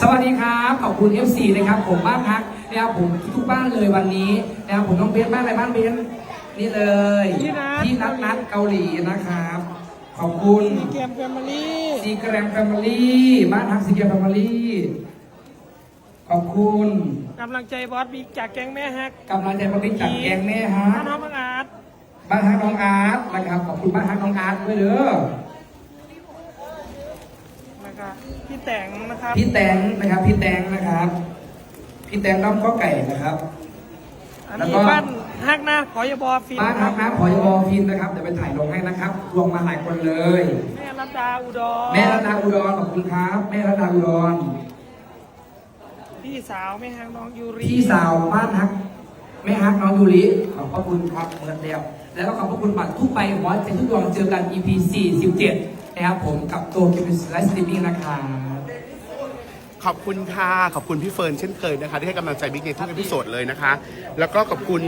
สวัสดีครับ ขอบคุณ FC นะครับ ผมบ้านพักนะครับผมทุกๆบ้านเลยวันนี้นะครับผมน้องเบนบ้านอะไรบ้านเบนนี่เลยพี่นัทที่นัดนัดเกาหลีนะครับ ขอบคุณเกมแฟมิลี่ซีแกรมแฟมิลี่บ้านพักซีแกรมแฟมิลี่ขอบคุณกำลังใจบอสบิ๊กจากแก๊งแม่ฮักกำลังใจมาเป็นจากแกงแม่ฮะน้องบังอาจบ้านฮักน้องอาร์ตนะครับขอบคุณบ้านฮักน้องอาร์ตด้วยเด้อ นะครับพี่แต่งนะครับพี่แตงนะครับ พี่แตงนะครับ พี่แตงน้องก็ไก่นะครับ อันแล้วนี้ก็ บ้านฮักนะขอยบอฟินบ้านคฮัรักบน้ำขอยบอพินนะครับเดี๋ยวไปถ่ายลงให้นะครับรวมมาหลายคนเลย แม่รัตดาอุดรแม่รัตนาอุดรขอบคุณครับ แม่รัตนาอุดรพี่สาวแม่ฮักน้องยูรีพี่สาวบ้านฮักแม่ฮักน้องยูริขอบพระคุณครับเมื่อเดียวแล้วก็ขอบพระคุณบัตรทุกใบหัวใจทุกดวงเจอกัน EP 47 นะครับผมกับตัวคิวบิสไลฟ์สตรีมมิ่งนะครับขอบคุณค่ะ ขอบคุณพี่เฟิร์นเช่นเคยนะคะ ที่ให้กำลังใจบิ๊กในทุกเอพิโซดเลยนะคะ แล้วก็ขอบคุณ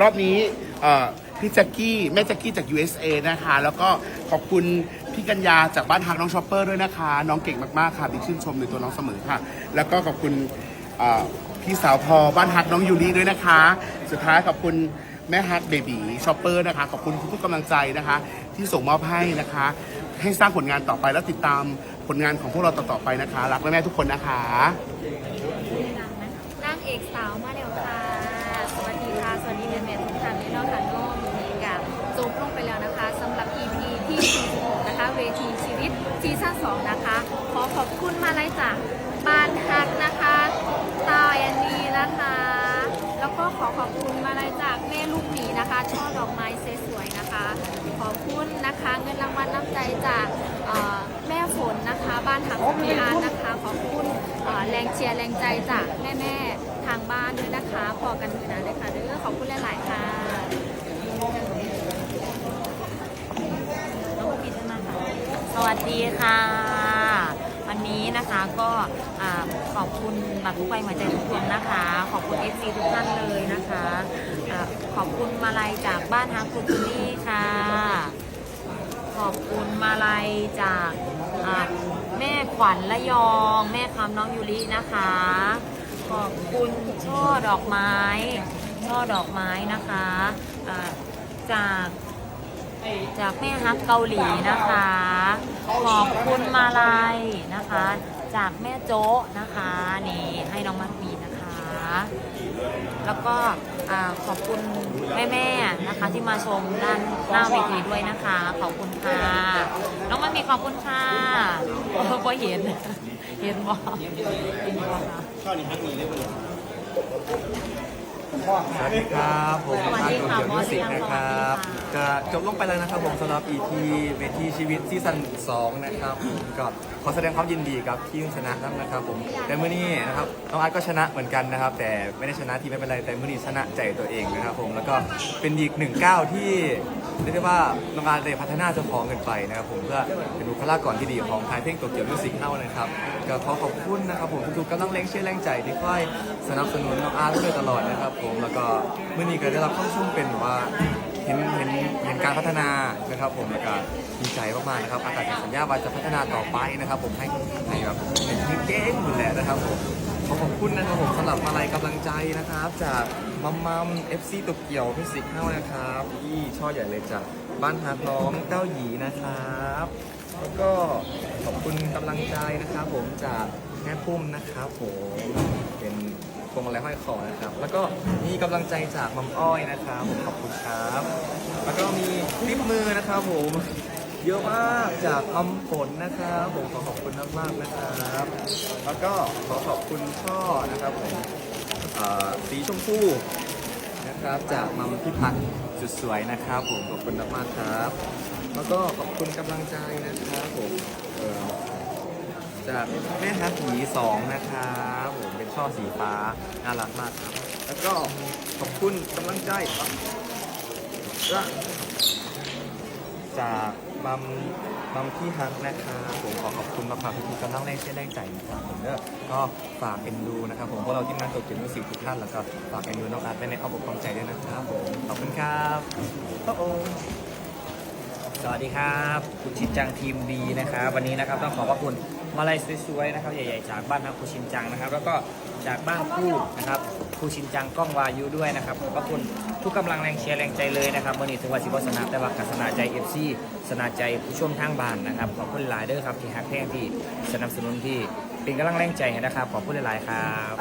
รอบนี้เอ่อพี่แจ็คกี้แม่แจ็คกี้จาก USA นะคะ แล้วก็ขอบคุณพี่กัญญาจากบ้านฮักน้องชอปเปอร์ด้วยนะคะ น้องเก่งมากๆค่ะบิ๊กชื่นชมในตัวน้องเสมอค่ะ แล้วก็ขอบคุณเอ่อพี่สาวพอบ้านฮักน้องยูริด้วยนะคะ สุดท้ายขอบคุณแม่ฮักเบบีชอปเปอร์นะคะ ขอบคุณทุกๆกำลังใจนะคะ ที่ส่งมอบให้นะคะ ให้สร้างผลงานต่อไปแล้วติดตามผลงานของพวกเราต่อๆไปนะคะ รักแม่ๆทุกคนนะคะ นางเอกสาวมาเร็วค่ะ สวัสดีค่ะ สวัสดีแม่ๆทุกท่านในนอกค่ะน้องมีกับจบลงไปแล้วนะคะสำหรับ EP ที่46นะคะ เวทีชีวิตซีซั่น2นะคะ ขอขอบคุณมาลัยจากบ้านฮักนะคะตายอันนี้นะคะ แล้วก็ขอขอบคุณมาลัยจากแม่ลูกหมีนะคะ ช่อดอกไม้สวยๆนะคะ อบคุณนะคะ เงินรางวัลน้ำใจจากแม่ฝนนะคะ บ้านหักพีอาร์นะคะ ขอบคุณแรงเชียร์แรงใจจากแม่ๆทางบ้านด้วยนะคะพอกันมือหนาเลยค่ะเด้อขอบคุณหลาย ๆ ค่ะน้องปิดมาค่ะสวัสดีค่ะ วันนี้นะคะก็อขอบคุณบัตรทุกใบหัวใจทุกคนนะคะ ขอบคุณเอฟซีทุกท่านเลยนะคะ ขอบคุณมาลัยจากบ้านฮักคุณนี่ค่ะ ขอบคุณมาลัยจากแม่ขวัญละยอง แม่คำน้องยูรินะคะ ขอบคุณช่อดอกไม้ ช่อดอกไม้นะคะอ่าจากจากแม่ฮักเกาหลีนะคะ ขอบคุณมาลัยนะคะ จากแม่โจ๊ะนะคะนี่ให้น้องมัดมีนะคะ แล้วก็ขอบคุณแม่ๆนะคะ ที่มาชมด้านหน้าเวทีด้วยนะคะ ขอบคุณค่ะน้องมันมีขอบคุณค่ะเออพอเห็น เห็นบอกเห็นบอกค่ะ สวัสดีครับผมสวัสดีค่ะเกียวมิวสิกนะครับสวัสดีค่ะก็จบลงไปแล้วนะครับผมสำหรับ EP เวทีชีวิตซีซั่น2นะครับก็ขอแสดงความยินดีกับทีมชนะนะครับผมแต่เมื่อนี้นะครับน้องอาร์ตก็ชนะเหมือนกันนะครับ แต่ไม่ได้ชนะที่ไม่เป็นไรแต่เมื่อนี้ชนะใจตัวเองนะครับผมแล้วก็เป็นอีกหนึ่งก้าวที่ เรียกได้ว่าน้องาร์ตได้พัฒนาเจ้าของเงินไปนะครับผมเพื่อเป็นบุคลากรที่ดีของทางเพลงตัวเกี่ยวมิวสิกเท่านะครับก็ขอขอบคุณนะครับผมทุกๆกำลังแรงเชื่อแรงใจที่คอยสนับสนุนน้องอาร์ตมาโดยตลอดนะครับผมแล้วก็เมื้อนี้ก็ได้รับความชุ่มเป็นว่าเห็นเห็นเห็นการพัฒนานะครับผมแล้วก็ดีใจมากๆนะครับอากาศสัญญาว่าจะพัฒนาต่อไปนะครับผมให้ให้แบบเป็นที่เก่งหมดแหละนะครับผม ขอขอบคุณนะครับผมสำหรับมาลัยกำลังใจนะครับ จากมัมมัมเอฟซีตกเกี่ยวพิสิกเข้านะครับที่ช่อใหญ่เลยจากบ้านฮักน้องเต้าหยีนะครับ แล้วก็ขอบคุณกำลังใจนะครับผมจากแม่พุ่มนะครับผมเป็นพวงมาลัยห้อยคอนะครับ แล้วก็มีกำลังใจจากมัมอ้อยนะครับผมขอบคุณครับ แล้วก็มีคลิปมือนะครับผม เยอะมากจากอำฝนนะครับผมขอขอบคุณมากๆนะครับ แล้วก็ขอขอบคุณช่อนะครับผมสีชมพูนะครับจากมัมพิพัฒน์สุดสวยนะครับ ผมขอบคุณมากๆครับ แล้วก็ขอบคุณกำลังใจนะครับผมจากแม่ฮักหมีสองนะครับผมเป็นช่อสีฟ้าน่ารักมากครับ แล้วก็ขอบคุณกำลังใจจาก มัมมัมที่ฮักนะครับผมขอขอบคุณมากๆที่ทุกำลังแรงเชื่อแรงใจนะครับผมเด้อก็ฝากเอ็นดูนะครับผมพวกเราที่มาตัวเก็บมิวสิกทุกท่านแล้วก็ฝากเอ็นดูน้องอาร์ตไว้ในอ้อมอกอ้อมใจด้วยนะครับผมขอบคุณครับโอ้โสวัสดีครับคุณชิดจังทีมดีนะครับวันนี้นะครับต้องขอบพระคุณมาลัยสวยๆนะครับใหญ่ๆจากบ้านฮักครูชินจังนะครับ แล้วก็จากบ้านคู่นะครับ รูชินจังกล้องวายุด้วยนะครับขอบพระคุณทุกกำลังแรงเชียร์แรงใจเลยนะครับวันนี้ถึงวันสิบวสนาแต่ว่ากัสนาใจเอฟซีสนาใจผู้ชมทางบ้านนะครับขอบคุณหลายเด้อครับที่ฮักแท่งที่สนับสนุนที่เป็นกำลังแรงใจนะครับขอบคุณหลายๆครับ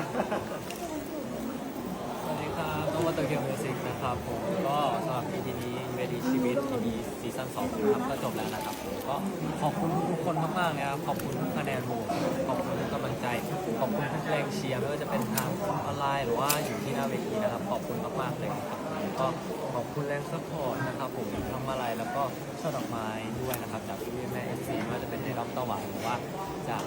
สวัสดีครับน้องวัตเตอร์เกมมิวสิกนะครับผมก็สำหรับ EP นี้เวทีชีวิต EP ซีซั่น2นะครับก็จบแล้วนะครับ ก็ขอบคุณทุกคนมากๆนะครับ ขอบคุณทุกคะแนนโหวตขอบคุณทุกกำลังใจ ขอบคุณทุกแรงเชียร์ไม่ว่าจะเป็นทางออนไลน์หรือว่าอยู่ที่หน้าเวทีนะครับ ขอบคุณมากๆเลยครับแล้วก็ขอบคุณแรงซัพพอร์ตนะครับผมทั้งมาลัยแล้วก็ช่อดอกไม้ด้วยนะครับจากพี่แม่เอฟซีไม่ว่าจะเป็นในรอบตะวันหรือว่าจาก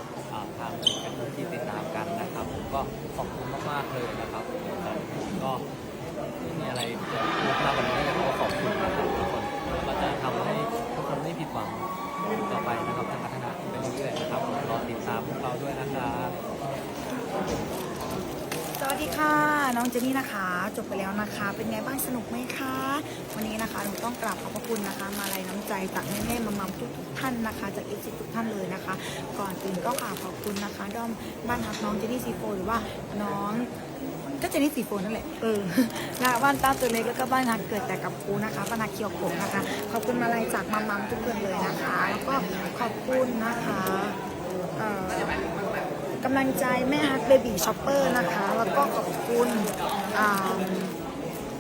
ทางเป็นที่ติดตามกันนะครับ ผมก็ขอบคุณมากๆเลยนะครับก็ไม่มีอะไรจะพูดมากกว่านี้ก็ขอบคุณนะครับ ต่อไปนะครับจะพัฒนาขึ้นไปเรื่อยๆนะครับรอติดตามพวกเราด้วยนะครับ สวัสดีค่ะ น้องเจนนี่นะคะ จบไปแล้วนะคะ เป็นไงบ้างสนุกไหมคะ วันนี้นะคะหนูต้องกราบขอบพระคุณนะคะ มาลัยน้ำใจจากแม่ๆมามัมทุกๆท่านนะคะจากเอฟซีทุกท่านเลยนะคะ ก่อนอื่นก็กราบขอบคุณนะคะ ด้อมบ้านฮักน้องเจนนี่ซีโฟหรือว่าน้องก็เจนี่ซีโฟนั่นแหละ เออนะบ้านต้าตัวเล็กแล้วก็บ้านฮักเกิดแต่กับกูนะคะบ้านฮักเคียวโขงนะคะ ขอบคุณมาลัยจากมัมมัมทุกคนเลยนะคะ แล้วก็ขอบคุณนะคะ เอ่อ กำลังใจแม่ฮักเบบี้ช็อปเปอร์นะคะ แล้วก็ขอบคุณ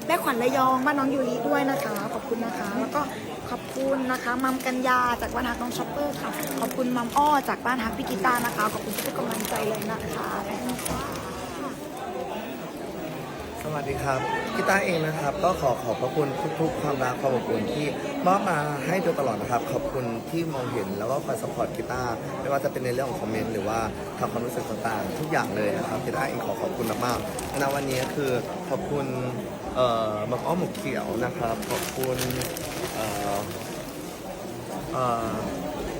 แม่ขวัญระยองบ้านน้องยูริด้วยนะคะ ขอบคุณนะคะ แล้วก็ขอบคุณนะคะมัมกัญญาจากบ้านฮักน้องช็อปเปอร์ค่ะ ขอบคุณมัมอ้อจากบ้านฮักพิกิตานะคะ ขอบคุณทุกกำลังใจเลยนะคะ สวัสดีครับกีตาร์เองนะครับ ก็ขอขอบพระคุณทุกๆ ความรักความอบอุ่นที่มอบมาให้โดยตลอดนะครับ ขอบคุณที่มองเห็นแล้วก็คอยสปอร์ตกีตาร์ไม่ว่าจะเป็นในเรื่องของคอมเมนต์หรือว่าทำความรู้สึกต่างๆ ทุกอย่างเลยนะครับกีตาร์เองขอขอบคุณมากๆณวันนี้คือขอบคุณเอ่อหมักอ้อมหมกเขียวนะครับ ขอบคุณเอ่อเอ่อ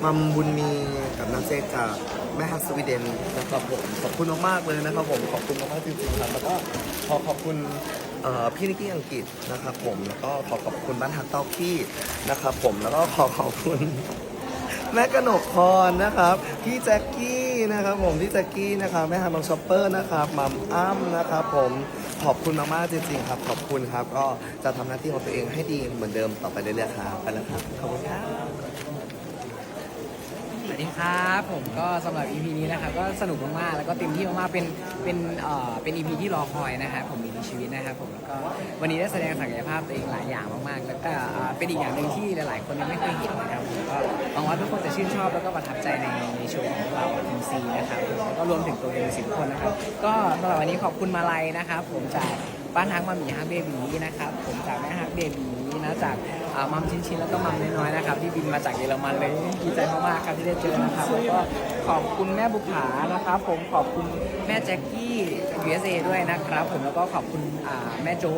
มัมบุญมีกับน้ำเจจากแม่ฮักสวีเดนนะครับผมขอบคุณมากๆเลยนะครับผมขอบคุณมากๆจริงๆครับแล้วก็ขอขอบคุณเอ่อพี่นิกกี้อังกฤษนะครับผมแล้วก็ขอขอบคุณบ้านฮักเต้าขี้นะครับผมแล้วก็ขอขอบคุณแม่กนกพรนะครับพี่แจ็คกี้นะครับผมพี่แจ็คกี้นะครับแม่ฮันน้องช็อปเปอร์นะครับมัมอ้ำนะครับผมขอบคุณมากๆจริงๆครับ ขอบคุณครับ ก็จะทำหน้าที่ของตัวเองให้ดีเหมือนเดิมต่อไปเรื่อยๆครับไปแล้วครับขอบคุณครับ วัสดีครับผมก็สำหรับ EP นี้นะครับก็สนุกมากๆแล้วก็เต็มที่มากๆเป็นเป็นเอ่อเป็น EP ที่รอคอยนะครับผมมีชีวิตนะครับผมแล้วก็วันนี้ได้แสดงศักยภาพตัวเองหลายอย่างมากๆ แล้วก็เป็นอีกอย่างหนึ่งที่หลายๆ คนยังไม่เคยเห็นนะครับผมก็หวังว่าทุกคนจะชื่นชอบแล้วก็ประทับใจในในโชว์ของเราทีมซีนะครับแล้วก็รวมถึงตัวเองสิทุกคนนะครับก็สำหรับวันนี้ขอบคุณมาลัยนะครับผมจากบ้านฮักมามีฮักเบบีนะครับผมจากแม่ฮักเบบีนะจาก มัมชินชินแล้วก็มัมน้อยๆนะครับที่บินมาจากเยอรมันเลยดีใจมากๆครับที่ได้เจอนะครับแล้วก็ขอบคุณแม่บุภานะครับผมขอบคุณแม่แจ็คกี้จาก USA ด้วยนะครับ ผมแล้วก็ขอบคุณแม่โจ๊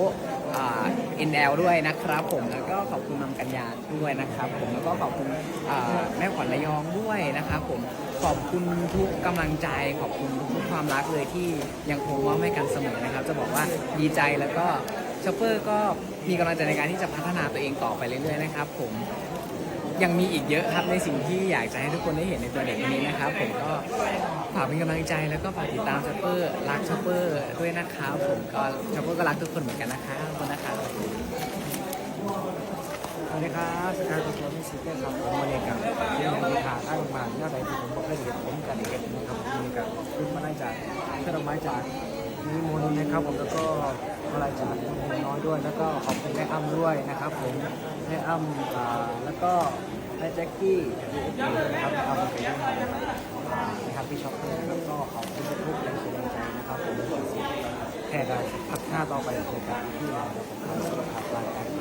อ่า NL ด้วยนะครับผมแล้วก็ขอบคุณมัมกัญญาด้วยนะครับผมแล้วก็ขอบคุณแม่ขวัญระยองด้วยนะครับผมขอบคุณทุกกำลังใจขอบคุณทุกความรักเลยที่ยังคงมอบให้กันเสมอนะครับ จะบอกว่าดีใจแล้วก็ ชอปเปอร์ก็มีกำลังใจในการที่จะพัฒนาตัวเองต่อไปเรื่อยๆนะครับ ผมยังมีอีกเยอะครับในสิ่งที่อยากจะให้ทุกคนได้เห็นในตัวเด็กคนนี้นะครับ ผมก็ฝากเป็นกำลังใจแล้วก็ฝากติดตามชอปเปอร์รักชอปเปอร์ด้วยนะครับผมก็ชอปเปอร์ก็รักทุกคนเหมือนกันนะครับขอบคุณนะครับสวัสดีครับสกายตัวตัวมิสเตอร์ครับผมมาเลยกับที่ยังมีขาตั้งมาเมื่อใดที่ผมบอกได้เห็นผมกันเห็นนะครับมีกับขึ้นมาได้จากเครื่องไม้จาก นิมนต์นะครับผมแล้วก็มาลายจากคุณน้อยด้วย แล้วก็ขอบคุณแม่อ้ำด้วยนะครับ ผมแม่อ้ำอ่าแล้วก็แม่แจ็คกี้นะครับแม่อ้ำเป็นยังไงนะครับนะครับพี่ช็อปเปอร์แล้วก็ขอบคุณทุกแรงเชียร์แรงใจนะครับผมแค่การพัฒนาต่อไปในการที่เราจะทำสุขภาพร่างกายที่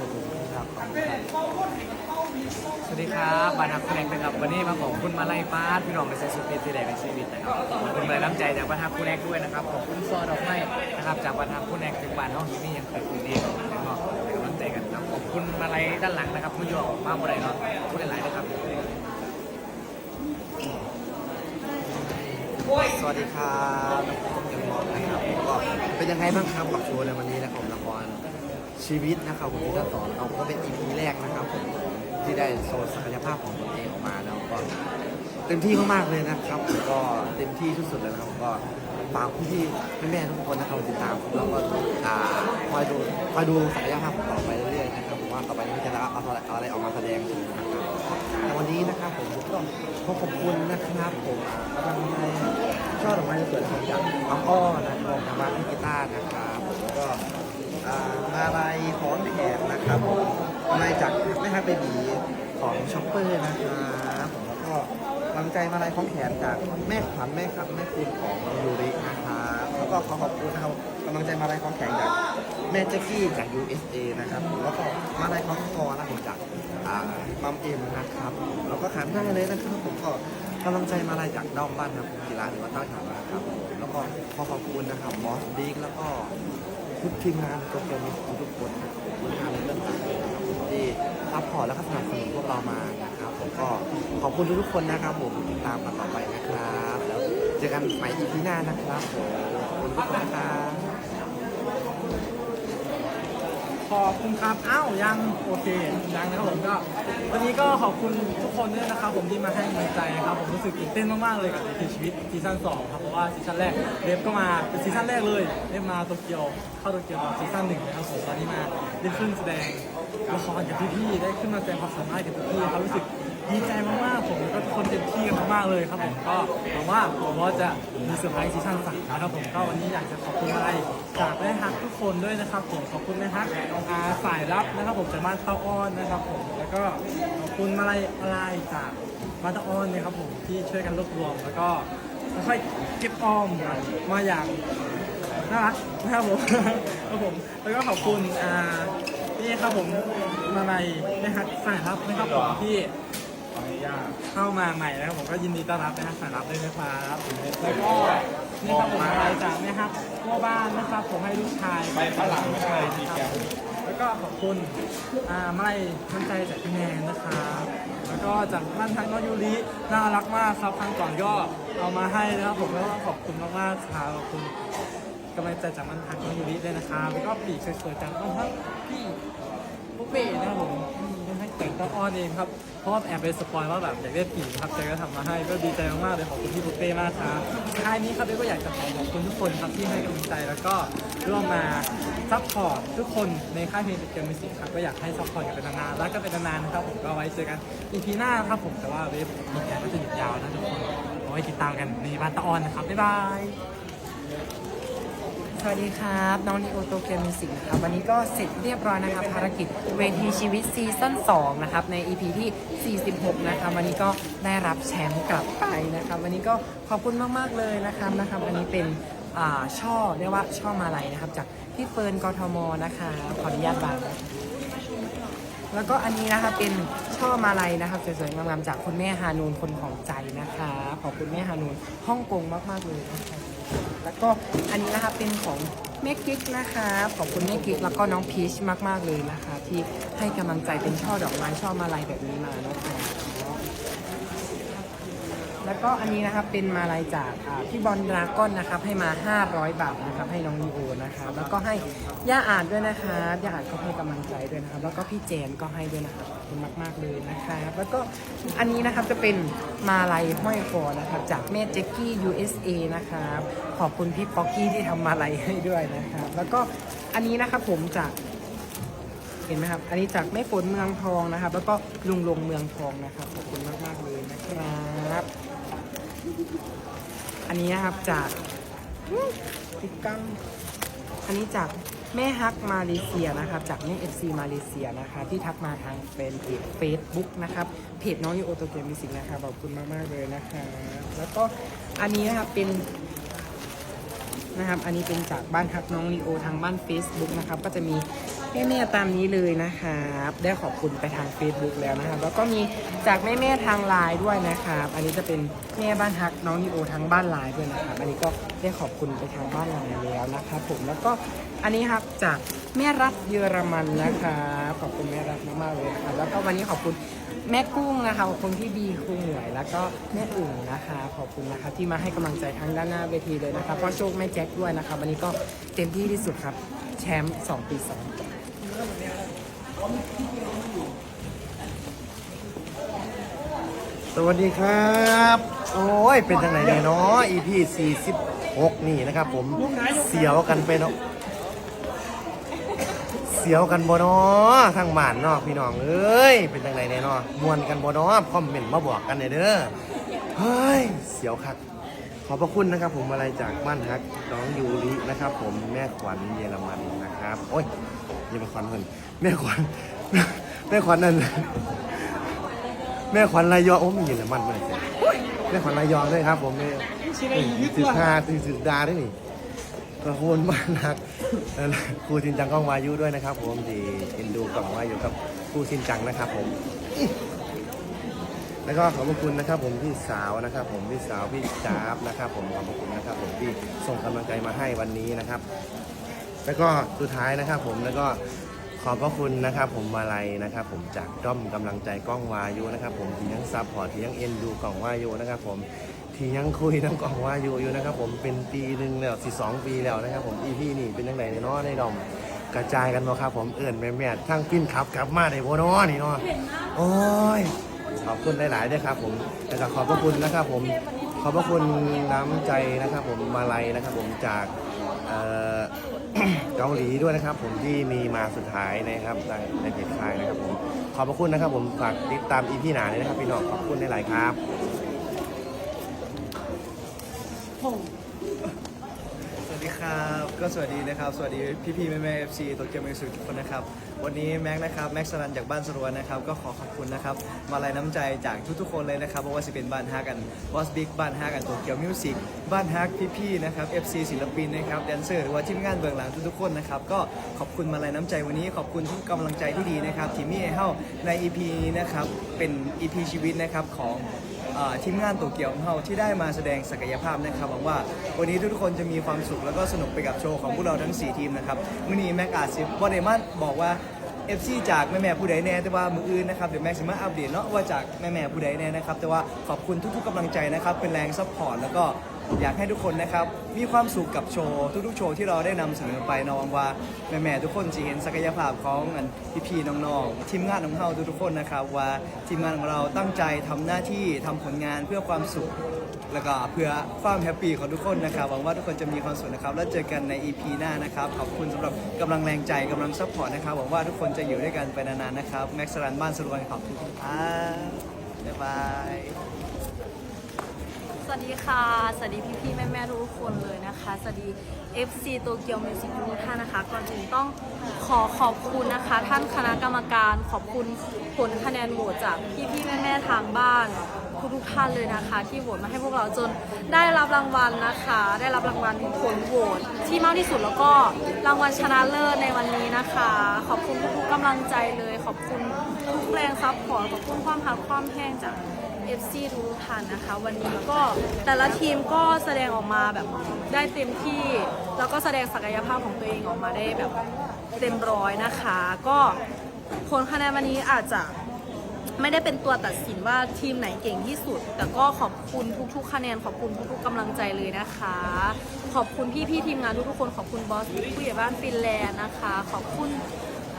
สุขภาพของเรา สวัสดีครับบานักคุณแองเป็นครับวันนี้มาขอบคุณมาไล่ฟาดพี่น้องในเซซูปีที่แดงในชีวิตนะครับขอบคุณมาลัยน้ำใจจากบานักคุณแองด้วยนะครับขอบคุณซอดอกไม้นะครับจากบานักคุณแองถึงบ้านน้องที่นี่ยังเกิดขึ้นเองแล้วก็เป็นกำลังใจกันครับขอบคุณมาไลัยด้านหลังนะครับผู้ยอมากบ่ได้เนาะพูดหลายๆนะครับสวัสดีครับนักร้องยังมองนะครับก็เป็นยังไงบ้างครับกับโชว์ในวันนี้นะครับละครชีวิตนะครับผมที่จะสอนเราก็เป็น EP แรกนะครับผม ที่ได้โชว์ศักยภาพของตัวเองออกมาแล้วก็เต็มที่มากๆเลยนะครับผมก็เต็มที่ที่สุดเลยนะครับผมก็ฝากพี่ๆแม่ๆทุกคนนะครับติดตามแล้วก็คอยดูคอยดูศักยภาพผมต่อไปเรื่อยๆนะครับผมว่าต่อไปนี้จะเอาอะไรเอาอะไรออกมาแสดงนะครับแต่วันนี้นะครับผมก็ขอขอบคุณนะครับผมกำลังใจช่อดอกไม้สวยๆจากน้องอ้อนะครับทางบ้านพี่กีตาร์นะครับแล้วก็มาลัยของแขกนะครับผ มาลัยจากแม่ฮักเบบีของช็อปเปอร์นะครับผมแล้วก็กำลังใจมาลัยของแขกจากแม่ขวัญแม่ครับแม่คุณของน้องยูรินะครับแล้วก็ขอขอบคุณนะครับกำลังใจมาลัยของแขกจากแม่แจ็คกี้จาก USA นะครับแล้วก็มาลัยของคอนะผมจากมัมเอ็มนะครับแล้วก็ขาดไม่ได้เลยนะครับผมก็กำลังใจมาลัยจากด้อมบ้านครับกีฬาหรือว่าเต้าถามนะครับแล้วก็ขอขอบคุณนะครับบอสบิ๊กแล้วก็ทุกทีมงานตัวเกียวมีทุกคนนในเรื่องต่างๆนะครับที่ ซัพพอร์ตและก็สนับสนุนพวกเรามานะครับผมก็ขอบคุณทุกๆคนนะครับผมติดตามกันต่อไปนะครับ แล้วเจอกันใหม่อีพีหน้านะครับผมขอบคุณทุกคนนะครับขอบคุณครับ อ้าวยังโอเคยังนะครับผมก็วันนี้ก็ขอบคุณทุกคนด้วยนะครับ ผมที่มาให้กำลังใจนะครับผมรู้สึกตื่นเต้นมากๆเลยกับในชีวิตซีซั่น2ครับเพราะว่าซีซั่นแรกเดฟก็มาเป็นซีซั่นแรกเลยเดฟมาโตเกียวเข้าโตเกียวตอนซีซั่นหนึ่งนะครับผมตอนนี้มาได้ขึ้นแสดง ละครกับพี่ๆได้ขึ้นมาแสดงความสามารถกับพี่ๆครับรู้สึกดีใจมากๆผมก็ทุกคนเต็มที่กันมากๆเลยครับผมก็หวังว่าผมว่าจะมีเซอร์ไพรส์ซีซั่นสามนะครับผมก็วันนี้อยากจะขอบคุณอะไรจากแม่ฮักทุกคนด้วยนะครับผมขอบคุณแม่ฮักอาสายรับนะครับผมจากบ้านเต้าอ้อนนะครับผมแล้วก็ขอบคุณมาลัยอะไรจากบ้านเต้าอ้อนนะครับผมที่ช่วยกันรวบรวม แล้วก็ค่อยๆเก็บออมมาอย่างน่ารักนะครับผมครับผมแล้วก็ขอบคุณอ่า นี่ครับผมมาลัยแม่ฮักสายรับนะครับผมที่เข้ามาใหม่นะครับผมก็ยินดีต้อนรับนะฮะสายรับด้วยนะครับแล้วก็นี่ครับผมอะไรจากนะครับทั่วบ้านนะครับผมให้ลูกชายไปฝรั่งชายดีแกแล้วก็ขอบคุณอ่าไม่น้ำใจจากพี่แนนนะครับแล้วก็จากบ้านทางน้องยูริน่ารักมากครับครั้งก่อนก็เอามาให้นะครับผมแล้วก็ขอบคุณมากๆครับขอบคุณ กำลังใจจากบ้านทางน้องยูริด้วยนะครับแล้วก็ปีกสวยๆจากบ้านทางพี่ปุ๊กเป้นะครับผมอืมให้แต่งต้องอ้อนเองครับ เพราะว่าแอบไปสปอยว่าแบบอยากได้ผีครับเจก็ทำมาให้ก็ดีใจมากๆเลยขอบคุณพี่ปุ๊กเป้มากครับท้ายนี้ครับเบ๊ก็อยากจะขอขอบคุณทุกคนครับที่ให้กำลังใจแล้วก็ร่วมมาซัพพอร์ตทุกคนในค่ายเพลงเกมมิสิกครับก็อยากให้ซัพพอร์ตกันเป็นนานๆรักกันเป็นนานๆนะครับผมก็ไว้เจอกันอีพีหน้าครับผมแต่ว่าเว็บมีแกก็จะหยุดยาวนะทุกคนเอาไว้ติดตามกันในบ้านตะออนนะครับบ๊ายบาย สวัสดีครับ น้องนิโอโตเกียวมิวสิกนะครับ วันนี้ก็เสร็จเรียบร้อยนะครับภารกิจเวทีชีวิตซีซั่น2นะครับใน EP ที่ 46 นะครับ วันนี้ก็ได้รับแชมป์กลับไปนะครับ วันนี้ก็ขอบคุณมาก ๆ เลยนะครับนะครับอันนี้เป็นช่อเรียกว่าช่อมาลัยนะครับ จากพี่เฟิร์นกทมนะคะขออนุญาตบางแล้วก็อันนี้นะคะเป็นช่อมาลัยนะครับสวยๆงามๆจากคุณแม่ฮานูนคนของใจนะคะขอบคุณแม่ฮานูนฮ่องกงมากๆเลยนะคะ แล้วก็อันนี้นะคะเป็นของแม่กิ๊กนะคะขอบคุณแม่กิ๊กแล้วก็น้องพีชมากๆเลยนะคะ ที่ให้กำลังใจเป็นช่อดอกไม้ช่อมาลัยแบบนี้มานะคะ แล้วก็อันนี้นะครับเป็นมาลัยจากพี่บอลดราก้อนนะครับให้มา 500 บาทนะครับให้น้องนีโอนะครับแล้วก็ให้ย่าอาจด้วยนะครับย่าอาจก็ให้กำลังใจด้วยนะครับ แล้วก็พี่เจนก็ให้ด้วยนะครับขอบคุณมาก ๆเลยนะครับแล้วก็อันนี้นะครับจะเป็นมาลัยห้อยคอนะครับจากแม่เจ็กกี้ USA นะครับขอบคุณพี่ป๊อกกี้ที่ทำมาลัยให้ด้วยนะครับ แล้วก็อันนี้นะครับผมจากเห็นไหมครับ อันนี้จากแม่ฝนเมืองทองนะครับ แล้วก็ลุงลงเมืองทองนะครับ ขอบคุณมาก ๆ เลยนะครับ อันนี้นะครับจากติ๊กกัมอันนี้จากแม่ฮักมาเลเซียนะครับ จากแม่ FC มาเลเซียนะคะ ที่ทักมาทางเฟนเพจเฟซบุ๊กนะครับเพจน้องยูโอโตเกียวมิสิกนะคะขอบคุณมาก ๆ เลยนะคะ แล้วก็อันนี้นะครับเป็น นะครับ อันนี้เป็นจากบ้านฮักน้องลีโอทางบ้าน Facebook นะครับ ก็จะมีแม่ๆตามนี้เลยนะครับ ได้ขอบคุณไปทาง Facebook แล้วนะครับ แล้วก็มีจากแม่ๆทางไลน์ด้วยนะครับ อันนี้จะเป็นแม่บ้านฮักน้องลีโอทางบ้านไลน์ด้วยนะครับ อันนี้ก็ได้ขอบคุณไปทางบ้านไลน์แล้วนะครับผม แล้วก็อันนี้ครับจากแม่รัฐเยอรมันนะครับ ขอบคุณแม่รัฐมากๆเลยนะครับ แล้วก็วันนี้ขอบคุณ แม่กุ้งนะคะขอบคุณพี่บีครูเหนื่อยแล้วก็แม่อุ่งนะคะ ขอบคุณนะคะที่มาให้กำลังใจทั้งด้านหน้าเวทีเลยนะคะพ่อโชคแม่แจ็คด้วยนะคะวันนี้ก็เต็มที่ที่สุดครับ แชมป์2ปีซ้อนสวัสดีครับ โอ้ย เป็นทางไหนเนี่ยเนาะ EP 46 นี่นะครับผม เสียวกันไปเนาะ เสียวกันบ่เนาะทางบ้านเนาะพี่น้องเอ้ยเป็นทางไหนเนี่ยเนาะมวนกันบ่เนาะคอมเมนต์มาบอกกันหน่อยเด้อเฮ้ยเสียวคักขอบพระคุณนะครับ ผมอะไรจากบ้านฮักน้องยูรินะครับ ผมแม่ขวัญเยอรมันนะครับโอ้ยอยังมาขวัญเพิ่นแม่ขวัญแม่ขวัญนั่นแม่ขวัญระยองโอ้มีเยอรมันมาเลยแม่ขวัญระยองด้วยครับ ผมเนี่ยถือคาถือถือดาด้วยนี่ กระโคนบ้านนักแล้วครูชินจังก้องวายุด้วยนะครับผมที่เอ็นดูกล่องวายุกับครูชินจังนะครับผม แล้วก็ขอบคุณนะครับผมพี่สาวนะครับผมพี่สาวพี่จ๊าบนะครับ ผมขอบคุณนะครับผมที่ส่งกำลังใจมาให้วันนี้นะครับ แล้วก็สุดท้ายนะครับผมแล้วก็ขอบพระคุณนะครับผมมาลัยนะครับ ผมจากด้อมกำลังใจกล้องวายุนะครับ ผมที่ยังซับพอร์ตที่ยังเอ็นดูกล่องวายุนะครับ ผม ที่ยังคุยน้ำกล่องวายุอยู่นะครับผมเป็นปีหนึ่งแล้วสิสองปีแล้วนะครับผมอีพี่นี่เป็นยังไงเนาะในดอมกระจายกันเนาะครับ ผมเอื่นแม่แม่ทั้งปิ้นขับกลับมาในโบนาะนี่เนาะโอ้ยขอบคุณหลายๆด้วยครับผมแล้วก็ขอบพระคุณนะครับผมขอบพระคุณน้ำใจนะครับ ผมมาลัยนะครับ ผมจากเกาหลีด้วยนะครับ ผมที่มีมาสุดท้ายนะครับในในเพจค่ายนะครับผมขอบพระคุณนะครับ ผมฝากติดตามอีพีหนาเลยนะครับพี่น้องขอบคุณหลายๆครับ สวัสดีครับก็สวัสดีนะครับ สวัสดีพี่พี่แม่แม่เอฟซีโตเกียวมิวสิกทุกคนนะครับ วันนี้แม็กนะครับแม็กสรันจากบ้านสรวนนะครับ ก็ขอขอบคุณนะครับ มาลัยน้ำใจจากทุกๆคนเลยนะครับเพราะว่าจะเป็นบ้านฮักกันวอสบิ๊กบ้านฮักกันโตเกียวมิวสิกบ้านฮักพี่ๆนะครับเอฟซีศิลปินนะครับแดนเซอร์หรือว่าทีมงานเบื้องหลังทุกๆคนนะครับก็ขอบคุณมาลัยน้ำใจวันนี้ขอบคุณทุกกำลังใจที่ดีนะครับทีมีให้เฮ้าใน EP นี้นะครับเป็น EP ชีวิตนะครับของ อ่อทีมงานโตเกียวของเราที่ได้มาแสดงศักยภาพนะครับหวังว่าวันนี้ทุกๆคนจะมีความสุขแล้วก็สนุกไปกับโชว์ของพวกเราทั้ง 4 ทีมนะครับมื่อนี้แม็กอาจสิว่าเดมันบอกว่า FC จากแม่แม่ผู้ใดแน่แต่ว่ามืออื่นนะครับเดี๋ยวแม็กซ์มาอัปเดตเนาะว่าจากแม่แม่ผู้ใดแน่นะครับแต่ว่าขอบคุณทุกๆกำลังใจนะครับเป็นแรงซัพพอร์ตแล้วก็ อยากให้ทุกคนนะครับ มีความสุขกับโชว์ ทุกๆ โชว์ที่เราได้นำเสนอไปนาะหวังว่าแม่แม่ๆทุกคนจะเห็นศักยภาพของพี่ๆน้องๆทีมงานของเราทุกๆคนนะครับว่าทีมงานของเราตั้งใจทำหน้าที่ทำผลงานเพื่อความสุข แล้วก็เพื่อความแฮปปี้ของทุกคนนะครับหวังว่าทุกคนจะมีความสุขนะครับ แล้วเจอกันใน EP หน้านะครับขอบคุณสำหรับกำลังแรงใจกำลังซัพพอร์ตนะครับหวังว่าทุกคนจะอยู่ด้วยกันไปนานๆนะครับแม็กซ์รันบ้านสรวนขอบคุณครับบ๊ายบาย วัสดีค่ะ สวัสดีพี่พี่ๆแม่แม่ๆทุกคนเลยนะคะ สวัสดี FC โตเกียวมิวสิกทุกท่านนะคะ ก่อนอื่นต้องขอขอบคุณนะคะ ท่านคณะกรรมการขอบคุณผลคะแนนโหวตจากพี่พี่ๆแม่แม่ๆทางบ้านทุกทุกท่านเลยนะคะ ที่โหวตมาให้พวกเราจนได้รับรางวัลนะคะ ได้รับรางวัลผลโหวตที่มากที่สุดแล้วก็รางวัลชนะเลิศในวันนี้นะคะ ขอบคุณทุกๆกำลังใจเลย ขอบคุณทุกแรงซัพพอร์ตขอบคุณความหักความแห้งจาก FC ทุกท่านนะคะ วันนี้ก็แต่ละทีมก็แสดงออกมาแบบได้เต็มที่ แล้วก็แสดงศักยภาพของตัวเองออกมาได้แบบเต็มร้อยนะคะ ก็ผลคะแนนวันนี้อาจจะไม่ได้เป็นตัวตัดสินว่าทีมไหนเก่งที่สุด แต่ก็ขอบคุณทุกๆ คะแนน ขอบคุณทุกๆกำลังใจเลยนะคะ ขอบคุณพี่ๆทีมงานทุกๆคน ขอบคุณบอสผู้ใหญ่บ้านฟินแลนด์นะคะ ขอบคุณ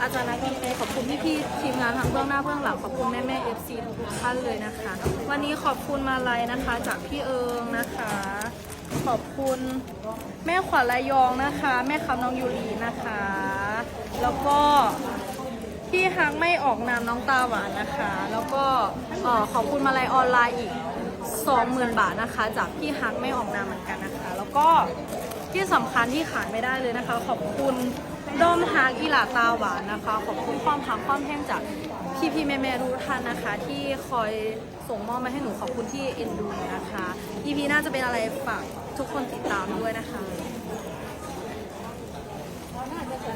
อาจารย์นักดนตรีขอบคุณพี่พี่ทีมงานทั้งเบื้องหน้าเบื้องหลังขอบคุณแม่แม่เอฟซีทุกท่านเลยนะคะ วันนี้ขอบคุณมาลัยนะคะ จากพี่เอิงนะคะ ขอบคุณแม่ขวัญระยองนะคะ แม่คำน้องยูรีนะคะ แล้วก็พี่ฮักไม่ออกนามน้องตาหวานนะคะ แล้วก็อขอบคุณมาลัยออนไลน์อีก20,000 บาทนะคะ จากพี่ฮักไม่ออกนามเหมือนกันนะคะ แล้วก็ที่สำคัญที่ขาดไม่ได้เลยนะคะ ขอบคุณากอีหลาตาหวานนะคะ ขอบคุณความพักความแห้งจากพี่พี่แม่แม่ๆทุกท่านนะคะ ที่คอยส่งมอบมาให้หนูขอบคุณที่เอ็นดูนะคะ EP น่าจะเป็นอะไรฝากทุกคนติดตามด้วยนะคะ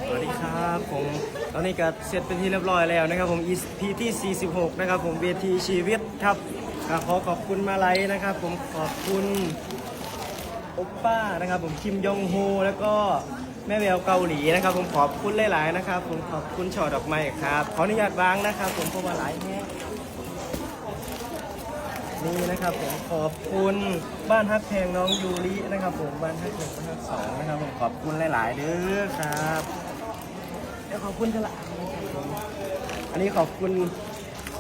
สวัสดีครับผมตอนนี้ก็เสร็จเป็นที่เรียบร้อยแล้วนะครับ ผม EP ที่46 นะครับ ผมเวทีชีวิตครับขอขอบคุณมาลัยนะครับ ผมขอบคุณโอปป้านะครับ ผมคิมยองโฮแล้วก็ แม่แววเกาหลีนะครับ ผมขอบคุณหลาย ๆ นะครับ ผมขอบคุณช่อดอกไม้ครับขออนุญาตวางนะครับ ผมเพราะว่าหลายแฮะนี่นะครับผมขอบคุณบ้านฮักแพงน้องยูรินะครับ ผมบ้านฮักหนึ่งบ้านฮักสองนะครับผมขอบคุณหลาย ๆ เด้อครับเดี๋ยวขอบคุณกันละอันนี้ขอบคุณ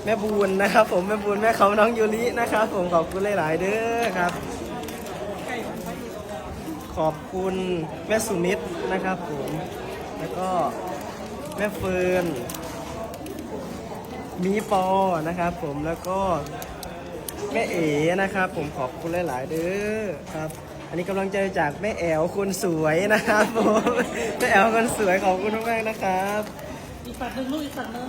แม่บูนนะครับ ผมแม่บูนแม่เขาน้องยูรินะครับ ผมขอบคุณหลาย ๆ เด้อครับ ขอบคุณแม่สุนิตนะครับผม แล้วก็แม่เฟิร์นมีปอนะครับผมแล้วก็แม่เอ๋นะครับ ผมขอบคุณหลาย ๆ เด้อครับ อันนี้กำลังใจจากแม่แอลคนสวยนะครับผมแม่แอลคนสวยขอบคุณมากๆนะครับอีกฝั่งหนึ่งลูกอีกฝั่งนึง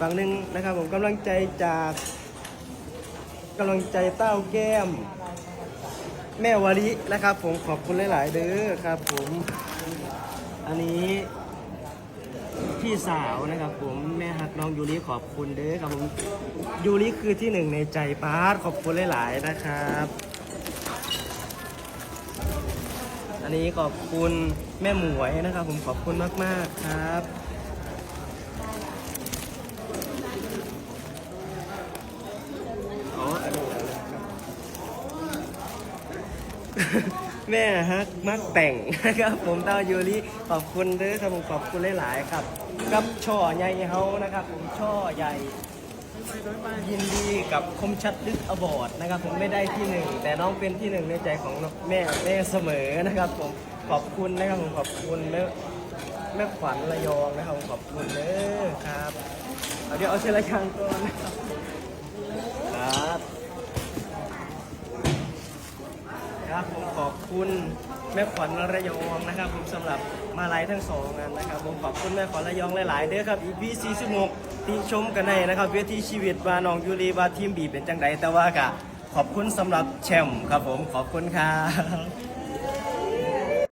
ฝั่งหนึ่งนะครับ ผมกำลังใจจากกำลังใจเต้าแก้ม แม่วารินะครับ ผมขอบคุณหลาย ๆ เด้อครับ ผม อันนี้พี่สาวนะครับ ผมแม่ฮักน้องยูริขอบคุณเด้อครับผมยูริคือที่หนึ่งในใจปาร์ตขอบคุณหลาย ๆ นะครับ อันนี้ขอบคุณแม่หมวยนะครับ ผมขอบคุณมาก ๆ ครับ อ๋ออันนี้ครับ แม่ฮักมักแต่งนะครับ ผมเต้ายูริขอบคุณเด้อครับผมขอบคุณหลายๆครับ กับช่อใหญ่เฮานะครับ ผมช่อใหญ่ ยินดีกับคมชัดลึกอบอดนะครับ ผมไม่ได้ที่หนึ่งแต่น้องเป็นที่หนึ่งในใจของแม่แม่เสมอนะครับ ผมขอบคุณนะครับผมขอบคุณแม่แม่ขวัญระยองนะครับผมขอบคุณเด้อครับเอาเดี๋ยวเอาเชลยังก่อนนะครับครับ ครับผมขอบคุณแม่ขวัญระยองนะครับผมสำหรับมาไลัยทั้งสองอันนะครับผมขอบคุณแม่ขวัญระยองหลาย ๆ เด้อครับอีพี46ที่ชมกันในนะครับเวทีชีวิตบาน้องยูรีบาทีมบีเป็นจังไดแต่ว่ากะขอบคุณสำหรับแชมป์ครับผมขอบคุณครับ